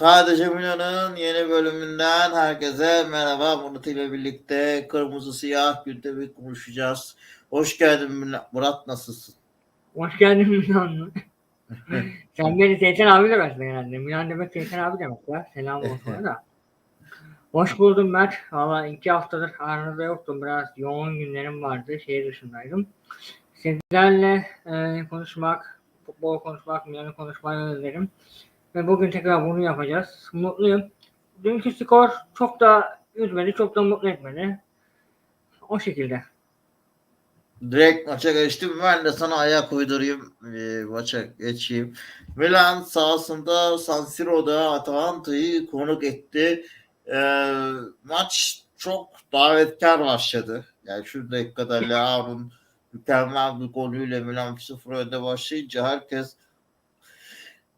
Sadece Milan'ın yeni bölümünden herkese merhaba. Murat ile birlikte kırmızı siyah gündemi konuşacağız. Hoş geldin Mila- Murat nasılsın? Hoş geldin Milan? Sen beni Seyten abi demezsin herhalde. Milan demek Seyten abi demek ya. Selam olsun da. Hoş buldum Mert. Valla iki haftadır aranızda yoktum. Biraz yoğun günlerim vardı. Şehir dışındaydım. Sizlerle e, konuşmak, futbol konuşmak, Milan'ı konuşmayı özledim. Ve bugün tekrar bunu yapacağız. Mutluyum. Dünkü skor çok da üzmedi, çok da mutlu etmedi. O şekilde. Direkt maça geçtim. Ben de sana ayak uydurayım. Ee, maça geçeyim. Milan sahasında San Siro'da Atalanta'yı konuk etti. Ee, maç çok davetkar başladı. Yani şu dakikada Leao'nun mükemmel bir golüyle Milan 1-0 önde başlayınca herkes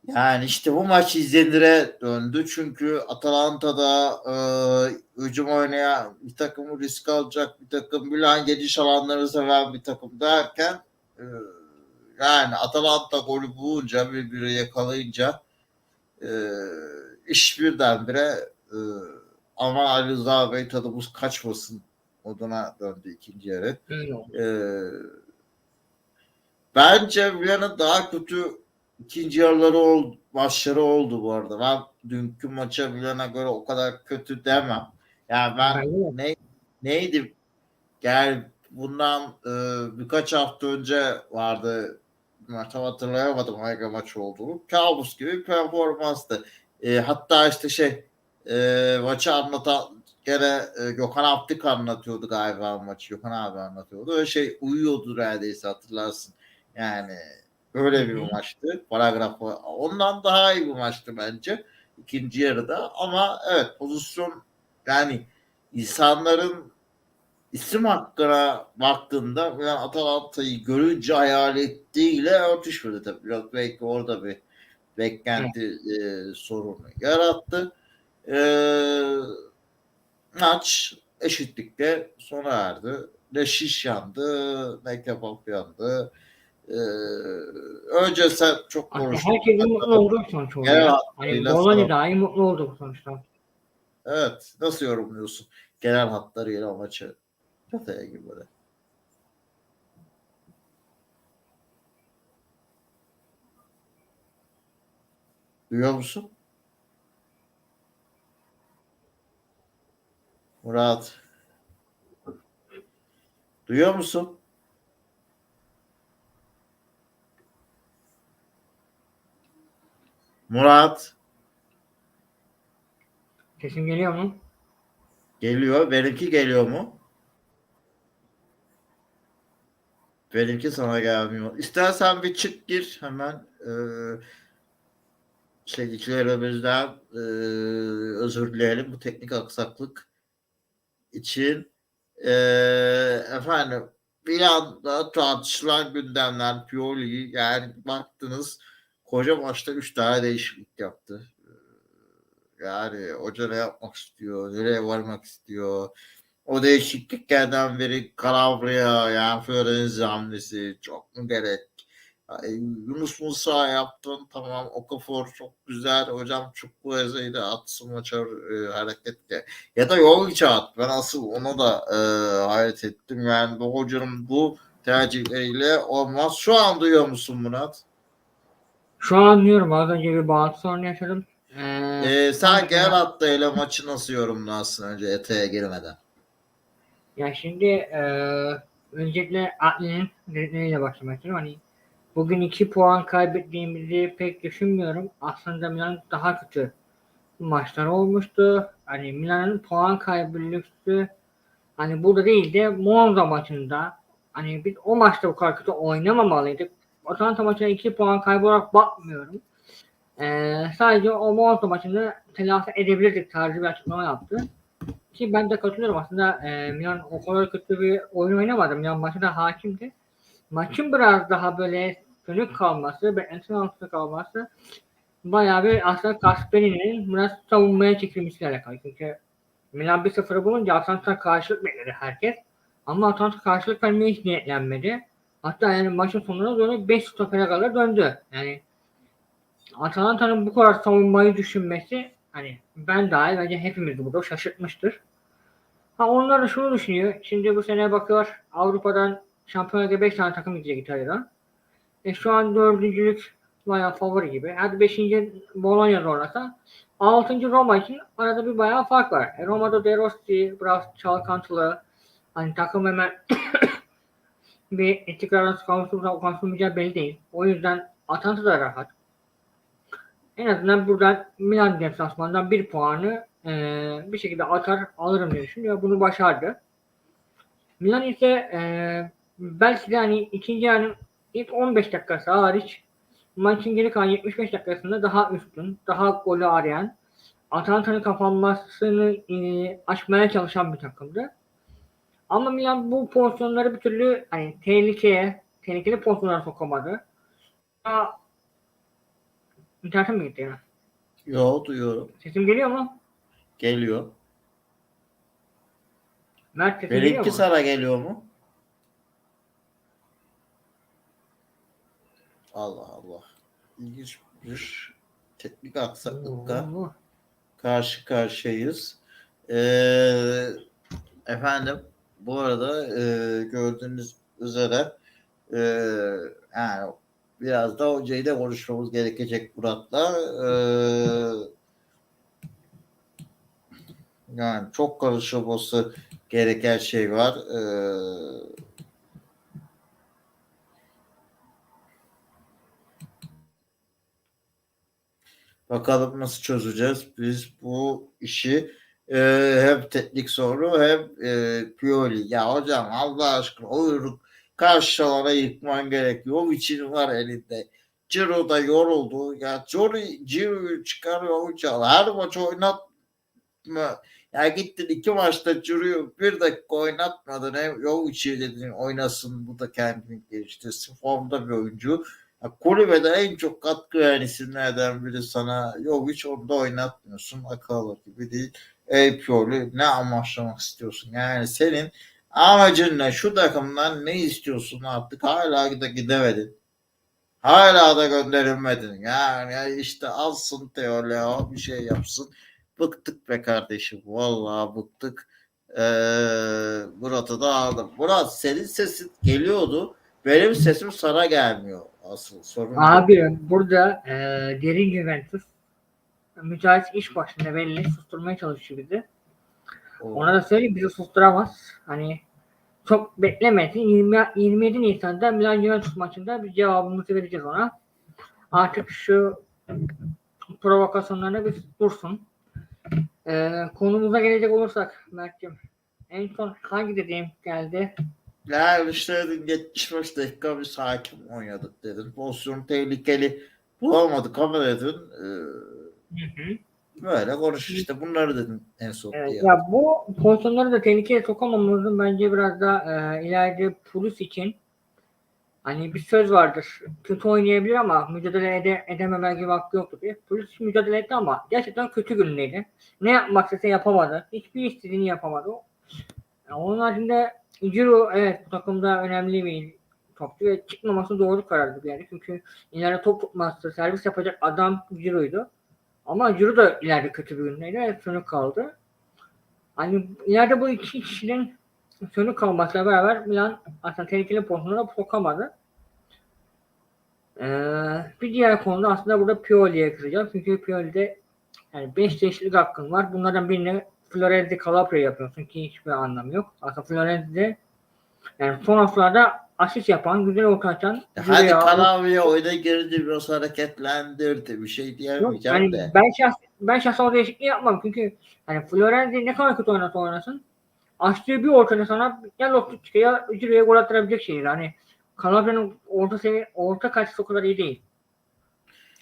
yani işte bu maç izlenire döndü. Çünkü Atalanta'da e, hücum oynayan bir takımı risk alacak bir takım, Milan geniş alanları seven bir takım derken e, yani Atalanta golü bulunca birbiri yakalayınca e, iş birdenbire e, ama Ali Rıza Bey tadımız kaçmasın moduna döndü ikinci yarı. Ee, bence Milan'ın daha kötü ikinci yarıları oldu, maçları oldu bu arada. Ben dünkü maça Milan'a göre o kadar kötü demem. Yani ben ne, neydi? Yani bundan e, birkaç hafta önce vardı. Tam hatırlayamadım hangi maç olduğunu. Kabus gibi performanstı. E, hatta işte şey e, maçı anlatan gene e, Gökhan Aptik anlatıyordu galiba maçı. Gökhan abi anlatıyordu. Öyle şey uyuyordu neredeyse hatırlarsın. Yani böyle bir maçtı. Paragrafı. Ondan daha iyi bir maçtı bence. ikinci yarıda. Ama evet pozisyon yani insanların isim hakkına baktığında yani Atalanta'yı görünce hayal ettiğiyle örtüşmedi tabii. Biraz belki orada bir beklenti e, sorunu yarattı. E, maç eşitlikle sona erdi. Ne şiş yandı, ne kebap yandı. E, önce sen çok konuştun. herkesin mutlu olduğu bir sonuç oldu. Evet, ya. Hani hatlarıyla Bologna sonra- dahi mutlu oldu bu sonuçta. Evet. Nasıl yorumluyorsun genel hatlarıyla o maçı? Kataya gibi böyle. Duyuyor musun? Murat. Duyuyor musun? Murat. Sesim geliyor mu? Geliyor. Benimki geliyor mu? Benimki sana gelmiyor. İstersen bir çık gir hemen. Ee, sevdiklerimizden ee, özür dileyelim bu teknik aksaklık için. Ee, efendim bir anda tartışılan gündemler Pioli yani baktınız koca maçta 3 tane değişiklik yaptı. Ee, Yani hoca ne yapmak istiyor, nereye varmak istiyor. O değişikliklerden biri Calabria yani Fiorenzo hamlesi çok mu gerek? Ay, Yunus Musa yaptın tamam Okafor çok güzel hocam Çukwueze'yi de atsın maça e, hareketle ya da Jovic'e at ben asıl onu da e, hayret ettim yani bu hocanın bu tercihleriyle olmaz şu an duyuyor musun Murat? Şu an anlıyorum. Az önce bir bağlantı sorunu yaşadım. Ee, E, sen genel hattıyla maçı nasıl yorumlarsın önce eteğe girmeden? ya şimdi e, öncelikle Atli'nin dedikleriyle başlamak istiyorum. Hani bugün iki puan kaybettiğimizi pek düşünmüyorum. Aslında Milan daha kötü maçlar olmuştu. Hani Milan'ın puan kaybı lüksü hani burada değil de Monza maçında hani biz o maçta bu kadar kötü oynamamalıydık. Atalanta maçına 2 puan kaybı olarak bakmıyorum. Ee, sadece o Monza maçını telafi edebilirdik tarzı bir açıklama yaptı. Ki ben de katılıyorum aslında e, Milan o kadar kötü bir oyun oynamadı. Milan maçı da hakimdi. Maçın biraz daha böyle sönük kalması, beklentinin altında kalması bayağı bir aslında Gasperi'nin biraz savunmaya çekilmesiyle alakalı. Çünkü Milan 1-0'ı bulunca Atalanta karşılık bekledi herkes. Ama Atalanta karşılık vermeye hiç niyetlenmedi. Hatta yani maçın sonuna doğru 5 stopere kadar döndü. Yani Atalanta'nın bu kadar savunmayı düşünmesi hani ben dahil bence hepimiz burada şaşırtmıştır. Ha onlar da şunu düşünüyor. Şimdi bu sene bakıyor Avrupa'dan Şampiyonada 5 tane takım gidecek İtalya'dan. E şu an dördüncülük bayağı favori gibi. Hadi beşinci Bologna zorlasa. Altıncı Roma için arada bir bayağı fark var. E Roma'da De Rossi biraz çalkantılı. Hani takım hemen bir istikrarın kavuşturma kavuşturmayacağı belli değil. O yüzden Atalanta da rahat. En azından buradan Milan deplasmanından bir puanı eee, bir şekilde atar alırım diye düşünüyor. Bunu başardı. Milan ise eee, belki de hani ikinci yarının ilk 15 dakikası hariç maçın geri kalan 75 dakikasında daha üstün, daha golü arayan, Atalanta'nın kapanmasını eee, aşmaya çalışan bir takımdı. Ama Milan bu pozisyonları bir türlü hani tehlikeye, tehlikeli pozisyonlara sokamadı. Aa, İnternetim mi gitti ya? Yo duyuyorum. Sesim geliyor mu? Geliyor. Mert sesim geliyor Benimki mu? sana geliyor mu? Allah Allah. İlginç bir teknik aksaklıkla Oo. karşı karşıyayız. Ee, efendim bu arada e, gördüğünüz üzere e, yani biraz da hocayı da konuşmamız gerekecek Murat'la. Ee, yani çok karışılması gereken şey var. Ee, bakalım nasıl çözeceğiz biz bu işi. Ee, hem teknik soru hem e, Pioli. Ya hocam Allah aşkına oyunu karşılara yıkman gerekiyor. O için var elinde. Ciro da yoruldu. Ya Ciro, Ciro'yu çıkarıyor hocam. Her maç oynatma. Ya gittin iki maçta Ciro'yu bir dakika oynatmadın. Hem Jovic'i dedin oynasın. Bu da kendini geliştirsin. Formda bir oyuncu. Ya kulübede en çok katkı veren isimlerden biri sana Jovic onu da oynatmıyorsun. Akıl gibi değil. Ey Pioli ne amaçlamak istiyorsun? Yani senin amacın ne? Şu takımdan ne istiyorsun artık? Hala da gidemedin. Hala da gönderilmedin. Yani işte alsın Teo Leo bir şey yapsın. Bıktık be kardeşim. Vallahi bıktık. Ee, Murat'ı da aldım. Murat senin sesin geliyordu. Benim sesim sana gelmiyor. Asıl sorun. Abi burada e, derin Juventus mücadele iş başında belli susturmaya çalışıyor bizi. Ona da söyleyeyim bizi susturamaz. Hani çok beklemesin. 20, 27 Nisan'da Milan Juventus maçında bir cevabımızı vereceğiz ona. Artık şu provokasyonlarına bir dursun. Ee, konumuza gelecek olursak Mert'cim en son hangi dediğim geldi? Ya işte dedin 75 dakika bir sakin oynadık dedin. Pozisyon tehlikeli bulamadık ama dedin. Ee, Hı hı. böyle konuş işte bunları dedin en son Evet, ya bu pozisyonları da tehlikeye sokamamamızın bence biraz da e, ileride Pulis için hani bir söz vardır. Kötü oynayabilir ama mücadele ede, edememe gibi hakkı yoktur diye. Pulis mücadele etti ama gerçekten kötü günündeydi. Ne yapmak istese yapamadı. Hiçbir istediğini yapamadı. Ya onun haricinde Ciro evet bu takımda önemli bir topçu ve çıkmaması doğru karardı yerde. Çünkü ileride top tutmazsa servis yapacak adam Ciro'ydu. Ama Ciro da ileride kötü bir ve sönük kaldı. Hani ileride bu iki kişinin sönük kalmasıyla beraber Milan aslında tehlikeli pozisyonlara sokamadı. Ee, bir diğer konuda aslında burada Pioli'ye kızacağım. Çünkü Pioli'de yani 5 değişiklik hakkın var. Bunlardan birini Florenzi Calabria yapıyorsun ki hiçbir anlamı yok. Aslında Florenzi'de yani son haftalarda asist yapan, güzel Ya Hadi Kanavi'ye oyuna girince biraz hareketlendirdi. Bir şey Yok, diyemeyeceğim yani de. ben şahs ben şahsen o değişikliği yapmam çünkü hani Florenzi ne kadar kötü oynarsa oynasın açtığı bir ortada sana ya Loftus ya Ciro'ya gol attırabilecek şeyler. Hani Calabria'nın orta seviye orta kalitesi o kadar iyi değil.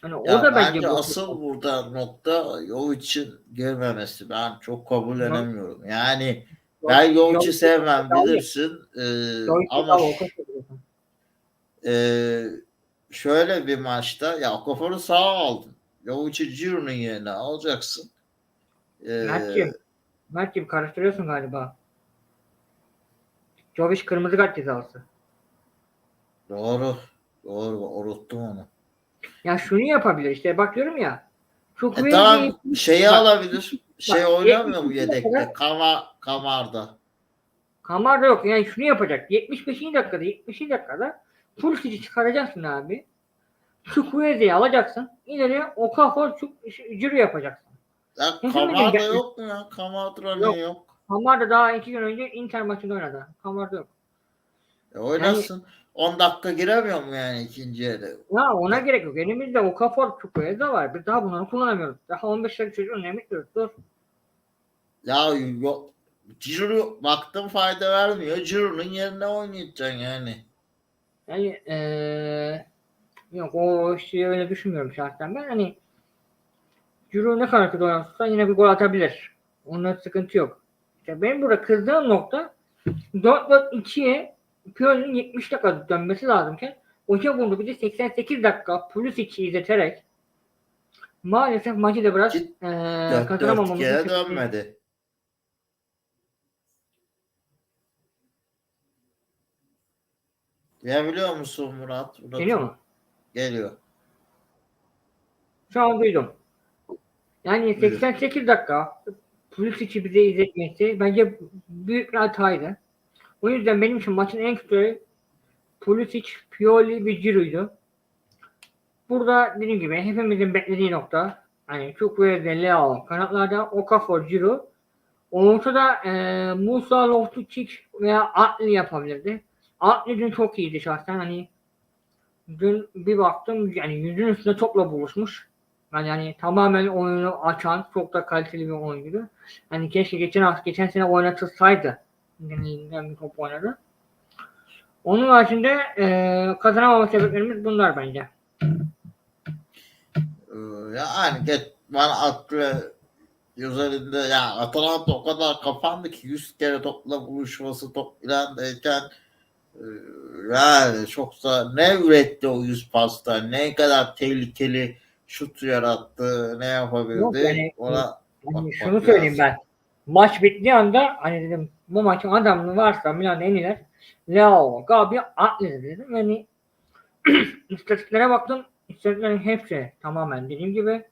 Hani o Ya da bence bence bu- asıl burada nokta Jovic'in girmemesi. Ben çok kabullenemiyorum. Yani ben Jovic- sevmem bilirsin. Ee, ama Ee, şöyle bir maçta ya Okafor'u sağa aldın. Jovic'i Giroud'un yerine alacaksın. Ee, Mert'ciğim, Mert'ciğim karıştırıyorsun galiba. Jovic kırmızı kart cezası. doğru. Doğru. Unuttum onu. Ya şunu yapabilir işte bakıyorum ya. Çok E tamam şeyi Bak, alabilir. Şey bak, oynamıyor mu 70 yedekte? kadar- Kama, kamarda. Kamarda yok. Yani şunu yapacak. 75. dakikada 70. dakikada Pulisic'i çıkaracaksın abi. Çukwueze'yi alacaksın. İleriye Okafor Ciro yapacaksın. Ya Ne zaman yok mu ya? Kamarda Yok. niye yok? Kamarda daha iki gün önce Inter maçında oynadı. Kamarda yok. E oynasın. 10 dakika giremiyor mu yani ikinciye de? Ya ona gerek yok. Elimizde Okafor Çukwueze var. Biz daha bunları kullanamıyoruz. Daha 15 dakika çocuğun ne bekliyoruz? Dur. Ya yok. Ciro baktım fayda vermiyor. Ciro'nun yerine oynatacaksın yani. Yani eee yok o şeyi öyle düşünmüyorum şahsen ben. Hani Ciro ne kadar kötü oynarsa yine bir gol atabilir. Onda sıkıntı yok. İşte benim burada kızdığım nokta 4-4-2'ye Pioli'nin 70 dakika dönmesi lazımken Hoca bunu bize 88 dakika Pulisic'i izleterek maalesef maçı da biraz Git, eee 4 kazanamamamızın 4 kötü- dönmedi. Ya biliyor musun Murat? Murat Geliyor mu? Geliyor. Şu an duydum. Yani Buyurun. 88 dakika Pulisic'i bize izletmesi bence büyük bir hataydı. O yüzden benim için maçın en kötü Pulisic, Pioli ve Giro'ydu. Burada dediğim gibi hepimizin beklediği nokta hani Chukwueze, Leo, kanatlarda Okafor, Giro. Ortada e, Musa Loftus-Cheek veya Atli yapabilirdi. Atli dün çok iyiydi şahsen. Hani dün bir baktım yani yüzün üstünde topla buluşmuş. Yani, yani tamamen oyunu açan çok da kaliteli bir oyuncuydu. Hani keşke geçen hafta geçen sene oynatılsaydı. Yani bir top oynadı. Onun haricinde e, kazanamama sebeplerimiz bunlar bence. Ee, Yani geç, bana aklı üzerinde ya Atalanta o kadar kapandı ki 100 kere topla buluşması top ilandayken yani çok da ne üretti o 100 pasta ne kadar tehlikeli şut yarattı ne yapabildi Yok yani- ona Yani şunu söyleyeyim ben. Maç bittiği anda hani dedim bu maçın adamı varsa Milan en iyiler. Leo, Gabi, Atli dedim. Yani istatistiklere baktım. İstatistiklerin hepsi tamamen dediğim gibi.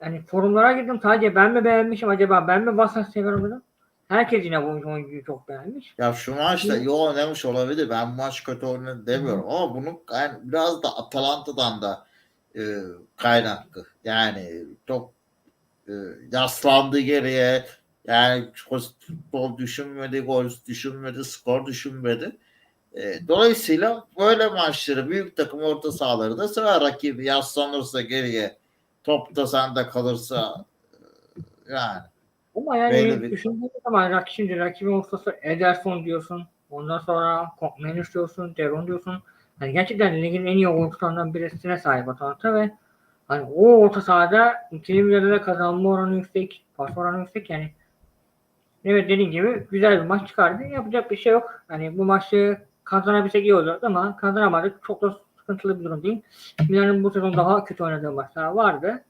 Yani forumlara girdim. Sadece ben mi beğenmişim acaba ben mi Vasas seviyorum dedim. Herkes yine bu oyuncuyu çok beğenmiş. Ya şu maçta Hı. iyi oynamış olabilir. Ben bu maç kötü oynadı demiyorum ama bunun yani biraz da Atalanta'dan da e, kaynaklı. Yani çok e, yaslandı geriye. Yani futbol düşünmedi, gol düşünmedi, skor düşünmedi. E, dolayısıyla böyle maçları büyük takım orta sahaları da sever rakibi yaslanırsa geriye top da sende kalırsa e, yani Ama yani bir- düşündüğün zaman rak, şimdi rakibin ustası Ederson diyorsun. Ondan sonra Kokmenus diyorsun, Deron diyorsun. Hani gerçekten ligin en iyi oyuncularından birisine sahip Atalanta ve hani o orta sahada ikili mücadelede kazanma oranı yüksek, pas oranı yüksek yani. Evet dediğim gibi güzel bir maç çıkardı. Yapacak bir şey yok. Hani bu maçı kazanabilsek iyi olacak ama kazanamadık. Çok da sıkıntılı bir durum değil. Milan'ın bu sezon daha kötü oynadığı maçlar vardı.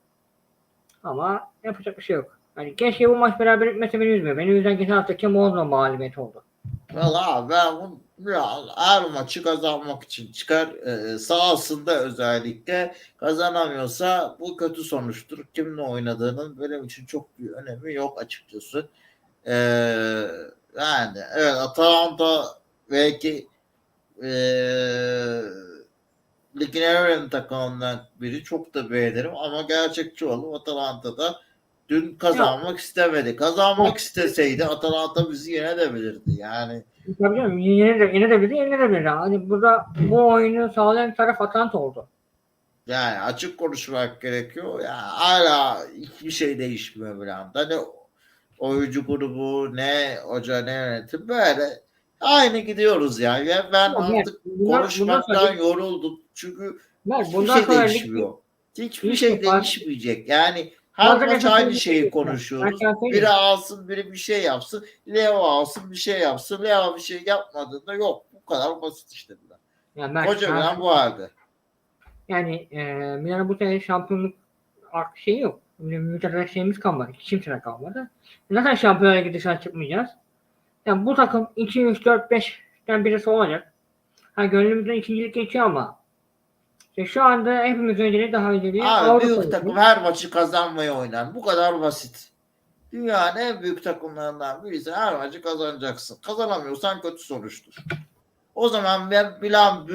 Ama yapacak bir şey yok. Hani keşke bu maç beraber bitmese beni üzmüyor. Beni üzen geçen haftaki Monza mağlubiyeti oldu. Valla ben bu ya, her maçı kazanmak için çıkar. Ee, sahasında özellikle kazanamıyorsa bu kötü sonuçtur. Kimle oynadığının benim için çok bir önemi yok açıkçası. Ee, yani evet Atalanta belki ee, ligin en takımından biri çok da beğenirim ama gerçekçi olalım Atalanta'da dün kazanmak istemedi. Kazanmak isteseydi Atalanta bizi yenebilirdi. Yani Tabii canım yine de, yine de bizi yine de. Hani burada bu oyunu sağlayan taraf Atalanta oldu. Yani açık konuşmak gerekiyor. Ya hala hiçbir şey değişmiyor bir anda. Ne oyuncu grubu ne hoca ne yönetim böyle aynı gidiyoruz yani. Ya ben Mert, artık bundan konuşmaktan sonra- yoruldum. Çünkü Mert, hiçbir şey değişmiyor. Hiçbir hiç şey yok. Değişmeyecek. Yani her Bazen maç aynı şeyi şey konuşuyoruz. Biri alsın biri bir şey yapsın. Leo alsın bir şey yapsın. Leo bir şey yapmadığında yok. Bu kadar basit işte. Yani, Mert, Hoca ben- bu halde. yani e, Milan'ın bu sene şampiyonluk artık şeyi yok. Mücadele şeyimiz kalmadı. Kimse kalmadı. Zaten şampiyonlara gidişten çıkmayacağız. Yani bu takım 2, 3, 4, 5'ten birisi olacak. Ha gönlümüzden ikincilik geçiyor ama İşte şu anda hepimiz önceliği daha önceliği Abi Avrupa büyük takım her maçı kazanmayı oynar. Bu kadar basit. Dünyanın en büyük takımlarından birisi her maçı kazanacaksın. Kazanamıyorsan kötü sonuçtur. O zaman ben Milan,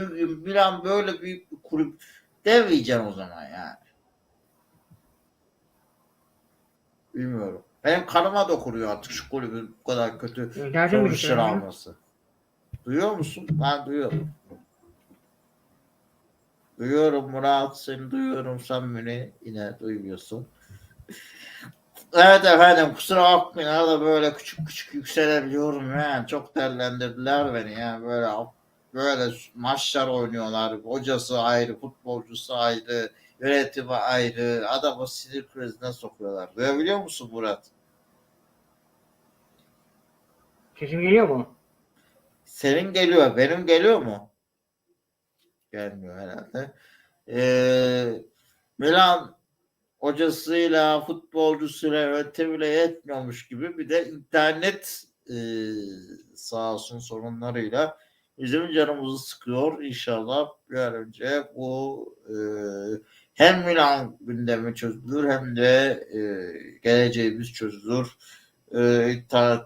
Milan böyle büyük bir kulüp demeyeceğim o zaman yani. Bilmiyorum. Benim kanıma dokunuyor artık şu kulübün bu kadar kötü sonuçlar alması. Duyuyor musun? Ben duyuyorum. Duyuyorum Murat, seni duyuyorum. Sen beni yine duymuyorsun. Evet efendim kusura bakmayın arada böyle küçük küçük yükselebiliyorum yani çok derlendirdiler beni yani böyle böyle maçlar oynuyorlar hocası ayrı futbolcusu ayrı yönetimi ayrı adamı sinir krizine sokuyorlar duyabiliyor musun Murat? Sesim geliyor mu? Senin geliyor benim geliyor mu? Gelmiyor herhalde. Ee, Milan hocasıyla futbolcusuyla yönetimiyle yetmiyormuş gibi bir de internet e, sağ olsun sorunlarıyla bizim canımızı sıkıyor. İnşallah bir an önce bu e, hem Milan gündemi çözülür hem de e, geleceğimiz çözülür. E,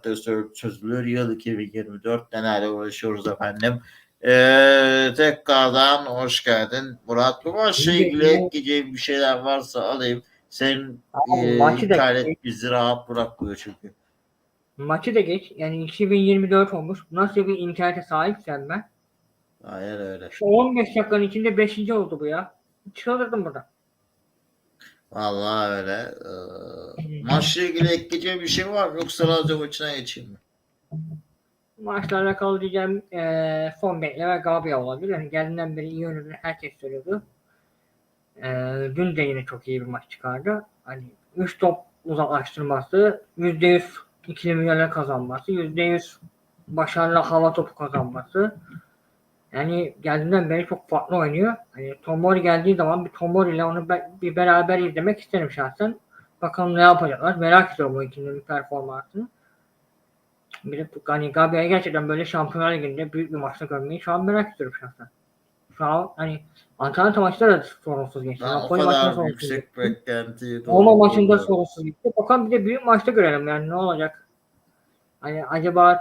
sö- çözülür. Yıl 2024 nelerle uğraşıyoruz efendim. Ee, tekrardan hoş geldin Murat. Bu maçla ilgili ekleyeceğim bir şeyler varsa alayım. Senin Ama e, maçı da- internet bizi rahat bırakmıyor çünkü. Maçı da geç. Yani 2024 olmuş. Nasıl bir internete sahipsen ben. Aynen öyle. Şu 15 dakikanın içinde 5. oldu bu ya. Çıldırdım burada. Vallahi öyle. Ee, maçla ilgili ekleyeceğim bir şey var mı? Yoksa Lazio maçına geçeyim mi? Maçla alakalı diyeceğim eee son bekle ve Gabriel olabilir. Yani geldiğinden beri iyi oynadığını herkes söylüyordu. Eee dün de yine çok iyi bir maç çıkardı. Hani 3 top uzaklaştırması, %100 ikili mücadele kazanması, %100 başarılı hava topu kazanması. Yani geldiğinden beri çok farklı oynuyor. Hani Tomori geldiği zaman bir Tomori ile onu be- bir beraber izlemek isterim şahsen. Bakalım ne yapacaklar. Merak ediyorum o ikilinin performansını. Bir de hani Gabriel'i gerçekten böyle Şampiyonlar Ligi'nde büyük bir maçta görmeyi şu an merak ediyorum şahsen. Şu an hani Antalya maçları da sorunsuz geçti. Ben o Napoli maçında kadar yüksek beklentiyi Roma maçında sorunsuz gitti. Bakalım bir de büyük maçta görelim yani ne olacak. Hani acaba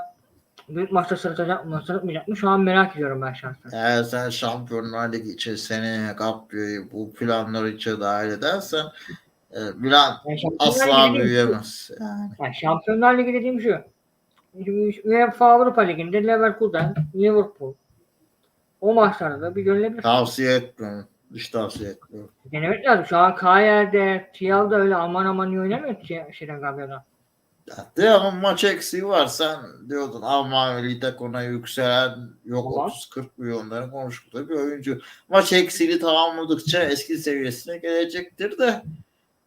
büyük maçta sırıtacak mı, sırıtmayacak mı? Şu an merak ediyorum ben şahsen. Eğer sen Şampiyonlar Ligi için seneye Gabriel'i bu planlar için dahil edersen e, Milan Yani asla büyüyemez. Yani. Yani Şampiyonlar Ligi dediğim şu. UEFA Avrupa Ligi'nde Leverkusen, Liverpool o maçlarda da bir görülebilir. Tavsiye etmiyorum. Hiç tavsiye etmiyorum. Denemek lazım. Şu an Kayer'de, Tial'da öyle aman aman iyi oynamıyor ki şeyden Gabriel'den. Ya, Devamın maç eksiği var. Sen diyordun Alman milli takımına yükselen yok Tamam. 30-40 milyonların konuştuğu bir oyuncu. Maç eksiğini tamamladıkça eski seviyesine gelecektir de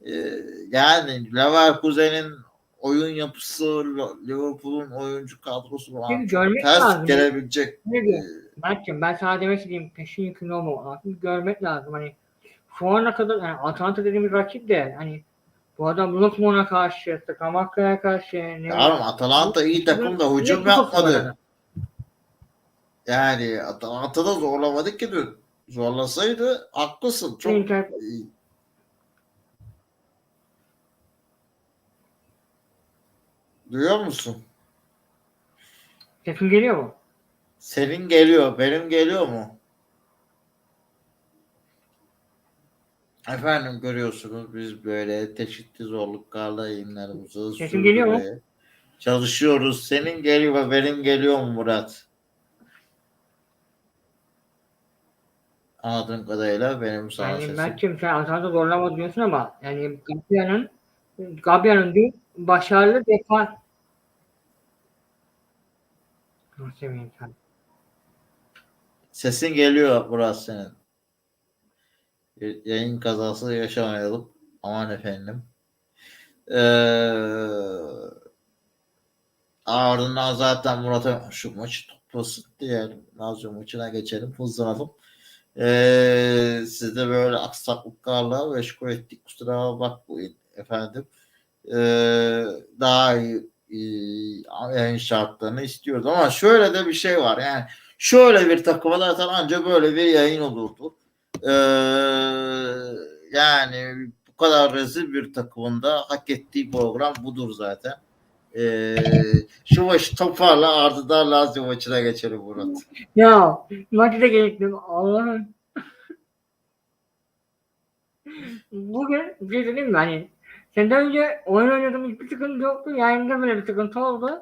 e, yani Leverkusen'in oyun yapısı Liverpool'un oyuncu kadrosu falan görmek ters lazım. gelebilecek Ne e, diyor? Mert'cim ben sana demek istediğim peşin yükümlü olmamak lazım. Görmek lazım. Hani şu ana kadar yani Atalanta dediğimiz rakip de hani bu adam Lukman'a karşı, Kamakka'ya karşı ne Tamam Atalanta iyi takım da hücum yapmadı. Yani Atalanta da zorlamadı ki dün. Zorlasaydı haklısın. Çok Duyuyor musun? Sesim geliyor mu? Senin geliyor, benim geliyor mu? Efendim görüyorsunuz biz böyle çeşitli zorluklarla yayınlarımızı Sesim geliyor mu? Çalışıyoruz. Senin geliyor, benim geliyor mu Murat? Anladığım kadarıyla benim sana Yani sesim. Mert'cim sen Atalanta zorlamadı diyorsun ama yani Gabriel'in Gabriel'in dün başarılı sen? Sesin geliyor Murat senin. Yayın kazası yaşamayalım. Aman efendim. Ee, ardından zaten Murat'a şu maçı toplasın diyelim. Lazio maçına geçelim. Hızlanalım. Ee, siz böyle aksaklıklarla meşgul ettik. Kusura bakmayın efendim. Ee, daha iyi, yayın şartlarını istiyoruz. Ama şöyle de bir şey var. Yani şöyle bir takıma zaten anca böyle bir yayın olurdu. Ee, yani bu kadar rezil bir takımında hak ettiği program budur zaten. Ee, şu maçı toparla ardından Lazio maçına geçelim Murat. Ya maçı da gerektim. Allah'ım. Bugün bir şey söyleyeyim mi? Hani senden önce oyun oynadım hiçbir sıkıntı yoktu. Yayında bile bir sıkıntı oldu.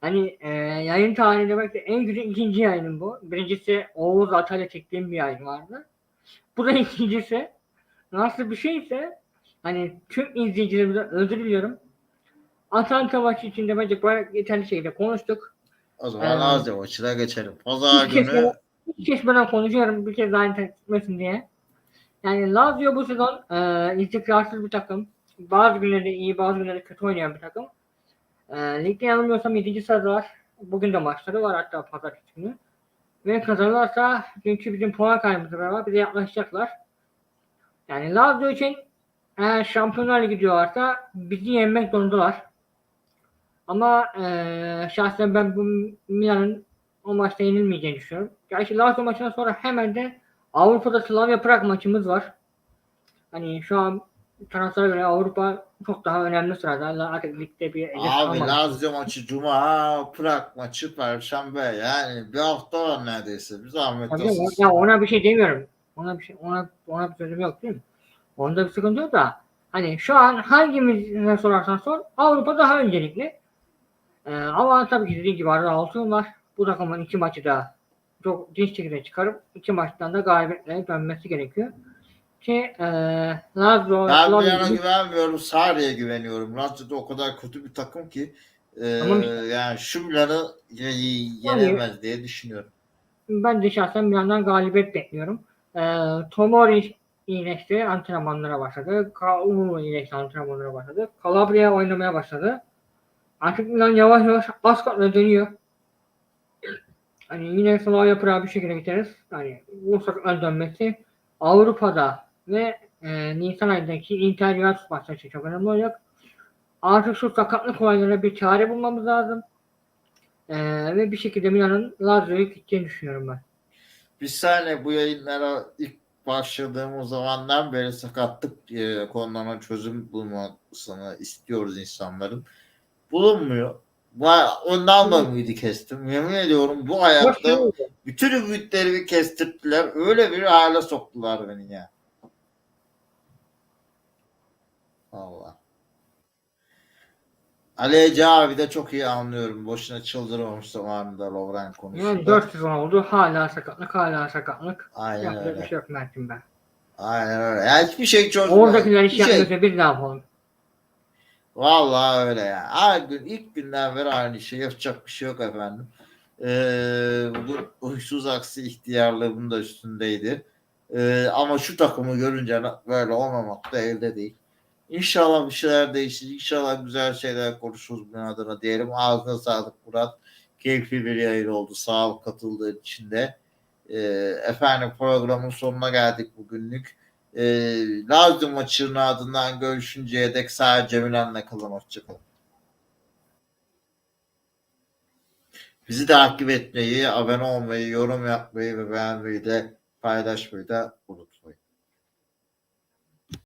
Hani e, yayın tarihinde belki de en güzel ikinci yayınım bu. Birincisi Oğuz Atay'la çektiğim bir yayın vardı. Bu da ikincisi. Nasıl bir şeyse hani tüm izleyicilerimizden özür diliyorum. Atalanta maçı içinde bence bayağı yeterli şekilde konuştuk. O zaman Evet. Lazio maçına geçelim. Pazar İlk kez, günü ilk kez ben konuşuyorum bir kez daha internet gitmesin diye. Yani Lazio bu sezon e, istikrarsız bir takım. Bazı günleri iyi bazı günleri kötü oynayan bir takım. E, ligde yanılmıyorsam 7. sıradalar. Bugün de maçları var hatta pazar günü. Ve kazanırlarsa çünkü bizim puan kaybımız var. Bize yaklaşacaklar. Yani Lazio için eğer Şampiyonlar Ligi gidiyorlarsa bizi yenmek zorundalar. Ama e, şahsen ben bu Milan'ın o maçta yenilmeyeceğini düşünüyorum. Gerçi Lazio maçından sonra hemen de Avrupa'da Slavia Prag maçımız var. Hani şu an transfere göre Avrupa çok daha önemli sırada. Artık ligde bir Abi kalmadı. Lazio maçı Cuma, Prag maçı Perşembe. Yani bir hafta var neredeyse. Bir zahmet Tabii olsun. ya ona bir şey demiyorum. Ona bir şey ona ona bir sözüm yok değil mi? Onda bir sıkıntı yok da hani şu an hangimize sorarsan sor Avrupa daha öncelikli. Ee, ama tabii ki dediğim gibi arada altın var. Bu takımın iki maçı da çok dinç şekilde çıkarıp iki maçtan da galibiyetle dönmesi gerekiyor. Ki e, Lazio, Ben gibi- güvenmiyorum. Sarri'ye güveniyorum. Lazio da o kadar kötü bir takım ki e, işte. yani şu Milan'ı ye- yenemez diye düşünüyorum. Ben de şahsen Milan'dan galibiyet bekliyorum. Ee, Tomori iyileşti, antrenmanlara başladı. Kaulu iyileşti, antrenmanlara başladı. Calabria oynamaya başladı. Artık Milan yavaş yavaş az katla dönüyor. Hani yine Slavia Prag'a bir şekilde gideriz. Hani bu sakatlar dönmesi Avrupa'da ve e, Nisan ayındaki Inter Juventus için çok önemli olacak. Artık şu sakatlık olaylarına bir çare bulmamız lazım. Ee, ve bir şekilde Milan'ın Lazio'yu gideceğini düşünüyorum ben. Bir saniye bu yayınlara ilk başladığımız zamandan beri sakatlık e, konularına çözüm bulmasını istiyoruz insanların. Bulunmuyor. Ondan da ümidi kestim. Yemin ediyorum bu hayatta bütün ümitlerimi kestirdiler. Öyle bir hale soktular beni ya. Allah. Ali Ece abi de çok iyi anlıyorum. Boşuna çıldırmamış zamanında Lovren konusunda. 4 sezon oldu. Hala sakatlık, hala sakatlık. Aynen Yapacak bir öyle. şey yok Mert'im ben. Aynen öyle. Yani hiçbir şey çözmüyor. Oradakiler Bir şey- yapmıyorsa biz ne yapalım? Vallahi öyle ya. Her gün ilk günden beri aynı şey yapacak bir şey yok efendim. Ee, bu huysuz aksi ihtiyarlığımın da üstündeydi. Ee, ama şu takımı görünce böyle olmamak da elde değil. İnşallah bir şeyler değişir. İnşallah güzel şeyler konuşuruz bunun adına diyelim. Ağzına sağlık Murat. Keyifli bir yayın oldu. Sağ ol katıldığın için de. Ee, efendim programın sonuna geldik bugünlük. E, Lazio maçının ardından görüşünceye dek sadece Milan'la kalın. Hoşçakalın. Bizi takip etmeyi, abone olmayı, yorum yapmayı ve beğenmeyi de paylaşmayı da unutmayın.